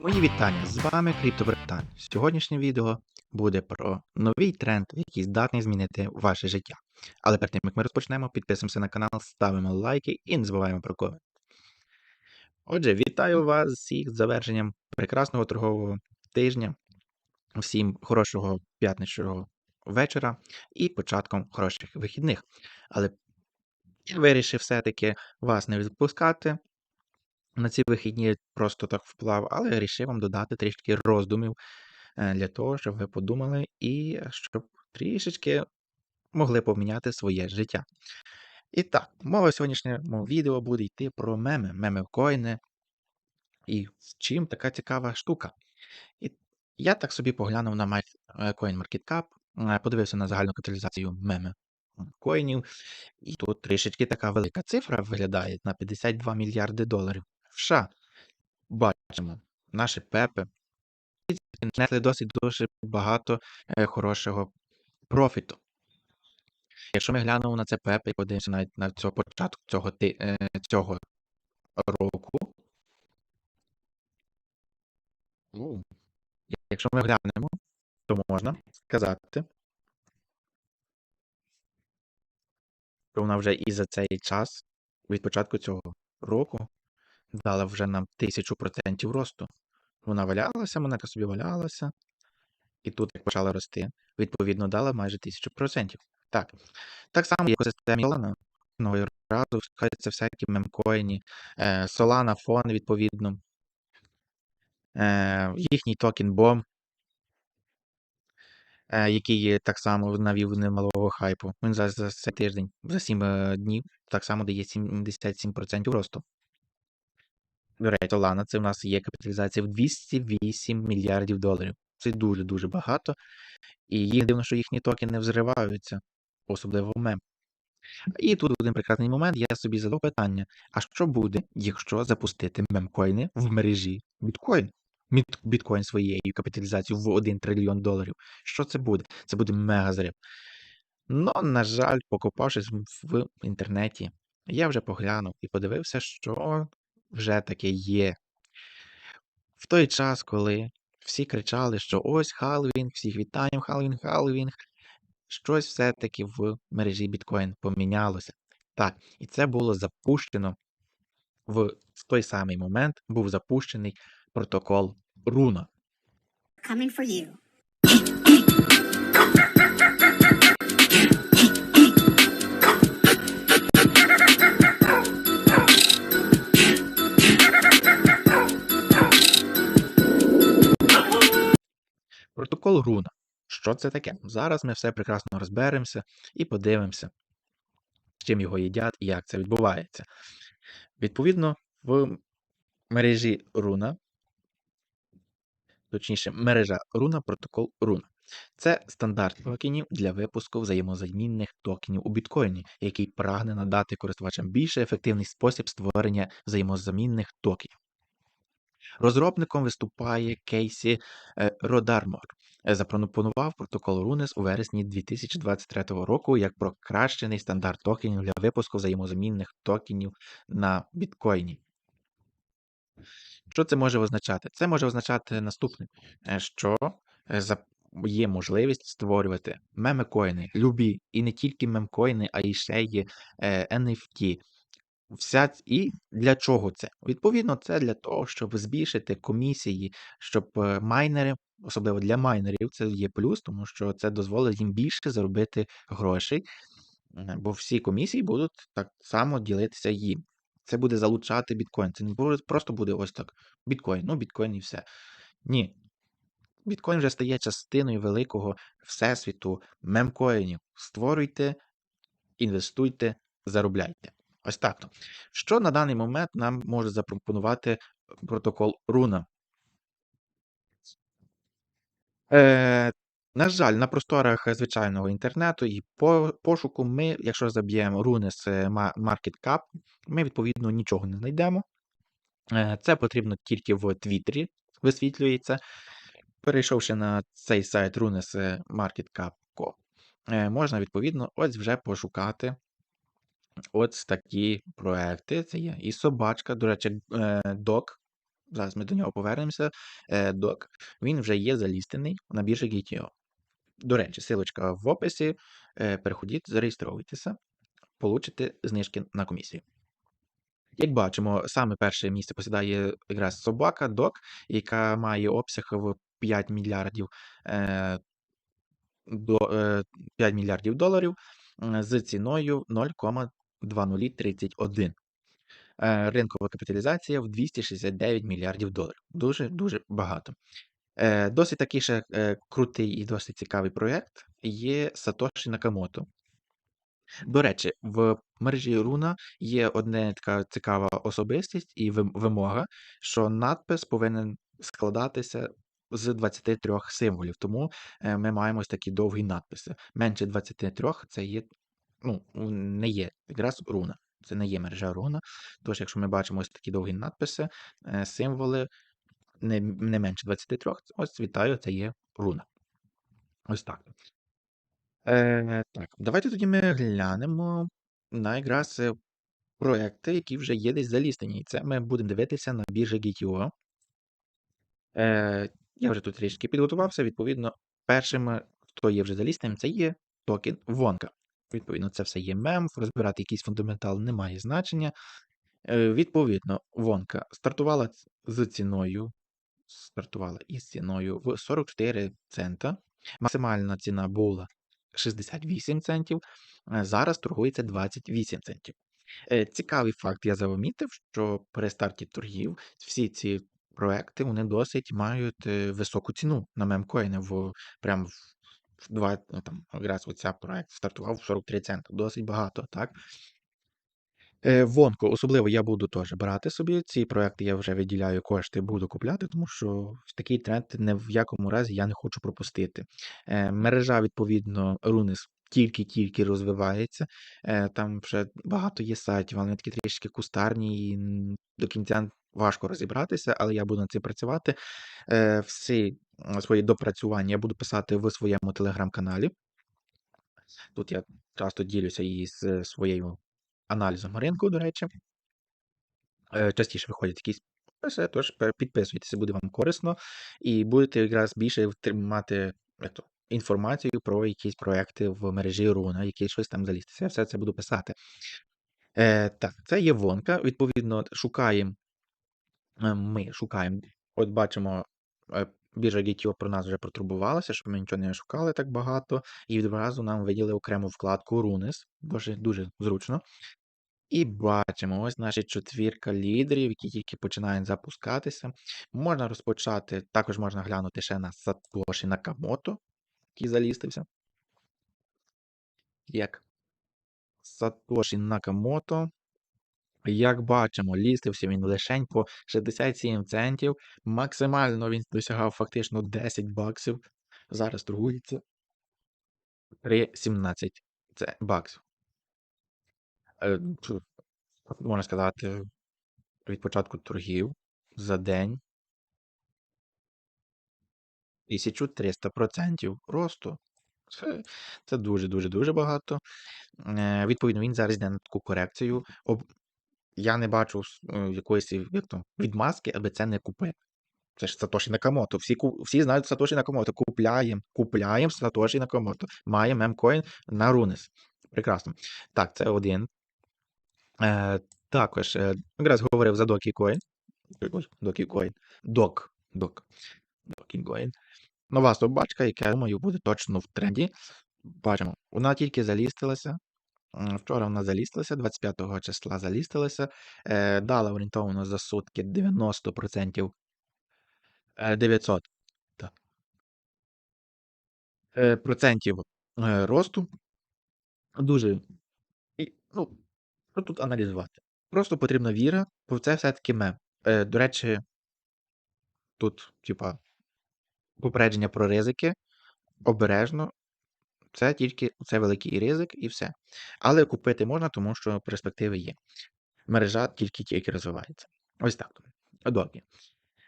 Мої вітання, з вами CryptoBritan. Сьогоднішнє відео буде про новий тренд, який здатний змінити ваше життя. Але перед тим, як ми розпочнемо, підписуємося на канал, ставимо лайки і не забуваємо про комент. Отже, вітаю вас всіх з завершенням прекрасного торгового тижня. Всім хорошого п'ятничного вечора і початком хороших вихідних. Але я вирішив все-таки вас не відпускати на ці вихідні просто так вплав, але вирішив вам додати трішки роздумів е, для того, щоб ви подумали і щоб трішечки могли поміняти своє життя. І так, мова в сьогоднішньому відео буде йти про меми, меми коїни. І з чим така цікава штука. І я так собі поглянув на е, CoinMarketCap, е, подивився на загальну капіталізацію меми коїнів, і тут трішечки така велика цифра виглядає на 52 мільярди доларів. США бачимо наші пепи несли досить дуже багато е, хорошого профіту. Якщо ми глянемо на це пепи і подивимося навіть на цього початку цього, е, цього року. Якщо ми глянемо, то можна сказати, що вона вже і за цей час, від початку цього року, дала вже нам 1000% росту. Вона валялася, монетка собі валялася, і тут, як почала рости, відповідно, дала майже 1000%. Так. Так само, як у системі Solana, нового разу шукаються всякі мемкоїні, е, Solana фон, відповідно, е, їхній токен BOM, е, який так само навів немалого хайпу. Він за, за цей тиждень, за 7 е, днів, так само дає 77% росту. До речі, це в нас є капіталізація в 208 мільярдів доларів. Це дуже-дуже багато. І їх дивно, що їхні токени взриваються, особливо мем. І тут в один прекрасний момент я собі задав питання: а що буде, якщо запустити мемкоїни в мережі біткоін? Біткоін своєю капіталізацією в 1 трильйон доларів. Що це буде? Це буде мега зрив. Ну, на жаль, покопавшись в інтернеті, я вже поглянув і подивився, що вже таке є. В той час, коли всі кричали, що ось Халвінг, всіх вітаємо, Халвінг, Халвінг, щось все-таки в мережі біткоін помінялося. Так, і це було запущено в той самий момент був запущений протокол Руна. coming for you. Протокол Руна. Що це таке? Зараз ми все прекрасно розберемося і подивимося, з чим його їдять і як це відбувається. Відповідно, в мережі Руна, точніше, мережа Руна, протокол Руна. Це стандарт токенів для випуску взаємозамінних токенів у біткоїні, який прагне надати користувачам більш ефективний спосіб створення взаємозамінних токенів. Розробником виступає Кейсі Родармор. Е, Запропонував протокол Рунес у вересні 2023 року як покращений стандарт токенів для випуску взаємозамінних токенів на біткоїні. Що це може означати? Це може означати наступне, е, що е, є можливість створювати мемкоїни, любі, і не тільки мемкоїни, а й ще є NFT. Вся і для чого це? Відповідно, це для того, щоб збільшити комісії, щоб майнери, особливо для майнерів, це є плюс, тому що це дозволить їм більше заробити грошей, е, бо всі комісії будуть так само ділитися їм. Це буде залучати біткоін. Це не буде, просто буде ось так. Біткоін, ну біткоін і все. Ні. Біткоін вже стає частиною великого всесвіту мемкоїнів. Створюйте, інвестуйте, заробляйте. Ось так. Що на даний момент нам може запропонувати протокол Руна? Е, на жаль, на просторах е, звичайного інтернету і по пошуку ми, якщо заб'ємо Runes е, Market Cap, ми відповідно нічого не знайдемо. Е, Це потрібно тільки в Твіттері висвітлюється. Перейшовши на цей сайт Runes е, Market Cap, е, можна відповідно ось вже пошукати ось такі проекти. Це є і собачка, до речі, е, док зараз ми до нього повернемося, е, док, він вже є залістений на біржі GTO. До речі, силочка в описі. Е, переходіть, зареєстровуйтеся, получите знижки на комісію. Як бачимо, саме перше місце посідає якраз собака Док, яка має обсяг в 5 мільярдів, е, до, е, 5 мільярдів доларів з ціною 0,2031. Е, ринкова капіталізація в 269 мільярдів доларів. Дуже дуже багато. Е, досить такий ще е, крутий і досить цікавий проєкт є Сатоші Накамото. До речі, в мережі Руна є одна така цікава особистість і вимога, що надпис повинен складатися з 23 символів. Тому ми маємо ось такі довгі надписи. Менше 23 це є, ну, не є якраз руна. Це не є мережа руна. Тож, якщо ми бачимо ось такі довгі надписи, е, символи не, не менше 23, ось вітаю, це є руна. Ось так. Е, так, давайте тоді ми глянемо на якраз е, проекти, які вже є десь залістені. І це ми будемо дивитися на біржі GTO. Е, я вже тут трішки підготувався. Відповідно, першим, е, хто є вже залістеним, це є токен Вонка. Відповідно, це все є мем, розбирати якийсь фундаментал не має значення. Е, відповідно, Вонка стартувала з ціною, стартувала із ціною в 44 цента. Максимальна ціна була 68 центів, зараз торгується 28 центів. Е, Цікавий факт я замітив, що при старті торгів всі ці проекти вони досить мають е, високу ціну на мемкоїни. В прям в два ну, там якраз оця проект стартував в 43 цента. Досить багато, так? Е, Вонку, особливо я буду теж брати собі. Ці проекти я вже виділяю кошти, буду купляти, тому що такий тренд не в якому разі я не хочу пропустити. Е, мережа, відповідно, Рунис тільки-тільки розвивається. Е, там вже багато є сайтів, вони такі трішки кустарні і до кінця важко розібратися, але я буду над цим працювати. Всі свої допрацювання я буду писати в своєму телеграм-каналі. Тут я часто ділюся і з своєю аналізом ринку, до речі. Е, Частіше виходять якісь описи, тож підписуйтеся, буде вам корисно, і будете якраз більше мати то, інформацію про якісь проекти в мережі Руна, які щось там залізти. Я все це буду писати. Е, так, це є вонка. Відповідно, шукаємо. е, Ми шукаємо. От бачимо, е, біржа GTO про нас вже протурбувалася, щоб ми нічого не шукали так багато. І відразу нам виділи окрему вкладку Runes. Дуже дуже зручно. І бачимо, ось наші четвірка лідерів, які тільки починають запускатися. Можна розпочати, також можна глянути ще на Сатоші Накамото, який залістився. Як Сатоші Накамото. Як бачимо, лістився він лишень по 67 центів. Максимально він досягав фактично 10 баксів. Зараз торгується 3,17 це баксів. Е, Можна сказати, від початку торгів за день 1300% росту. Це, це дуже, багато. Е, відповідно, він зараз йде на таку корекцію. Я не бачу е, якоїсь як то, відмазки, аби це не купити. Це ж Сатоші Накамото. Всі, всі знають Сатоші Накамото. Купляємо, купляємо Сатоші Накамото. Маємо мемкоін на Рунес. Прекрасно. Так, це один. Е, також е, якраз говорив за Dogecoin. Ой, Dogecoin. Док. Док. Dogecoin. Нова собачка, яка, я думаю, буде точно в тренді. Бачимо, вона тільки залістилася. Вчора вона залістилася, 25 числа залістилася. Е, дала орієнтовно за сутки 90% е, 900 так, е, процентів е, росту. Дуже. І, ну, що тут аналізувати? Просто потрібна віра, бо це все-таки мем. Е, до речі, тут, типа, попередження про ризики. Обережно. Це тільки це великий ризик і все. Але купити можна, тому що перспективи є. Мережа тільки-тільки розвивається. Ось так. Добре.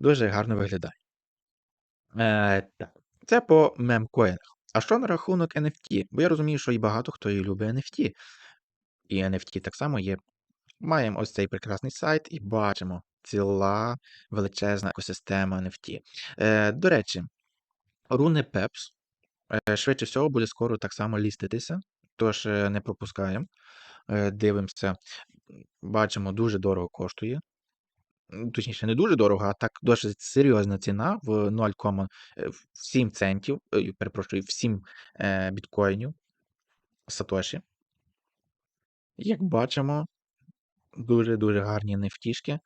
Дуже гарно виглядає. Е, так. Це по мемкоїнах. А що на рахунок NFT? Бо я розумію, що і багато хто і любить NFT. І NFT так само є. Маємо ось цей прекрасний сайт і бачимо. ціла величезна екосистема NFT. Е, до речі, руни Peps швидше всього буде скоро так само ліститися, тож е, не пропускаємо. Е, дивимося, бачимо, дуже дорого коштує. Точніше, не дуже дорого, а так досить серйозна ціна в 0,7 центів, е, перепрошую, в 7 е, біткоїнів Сатоші. Як бачимо, дуже-дуже гарні нефтішки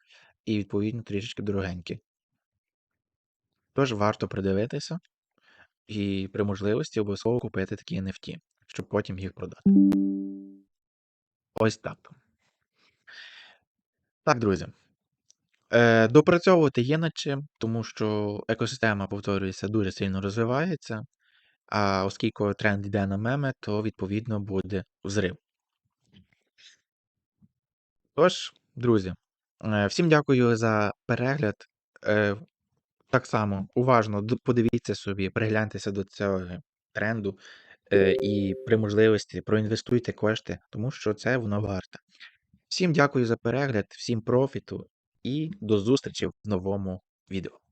і, відповідно, трішечки дорогенькі. Тож варто придивитися і при можливості обов'язково купити такі NFT, щоб потім їх продати. Ось так. Так, друзі. Е, допрацьовувати є над чим, тому що екосистема, повторюється, дуже сильно розвивається. А оскільки тренд йде на меми, то відповідно буде взрив. Тож, друзі, е, всім дякую за перегляд. Так само уважно подивіться собі, пригляньтеся до цього тренду е, і при можливості проінвестуйте кошти, тому що це воно варте. Всім дякую за перегляд, всім профіту і до зустрічі в новому відео.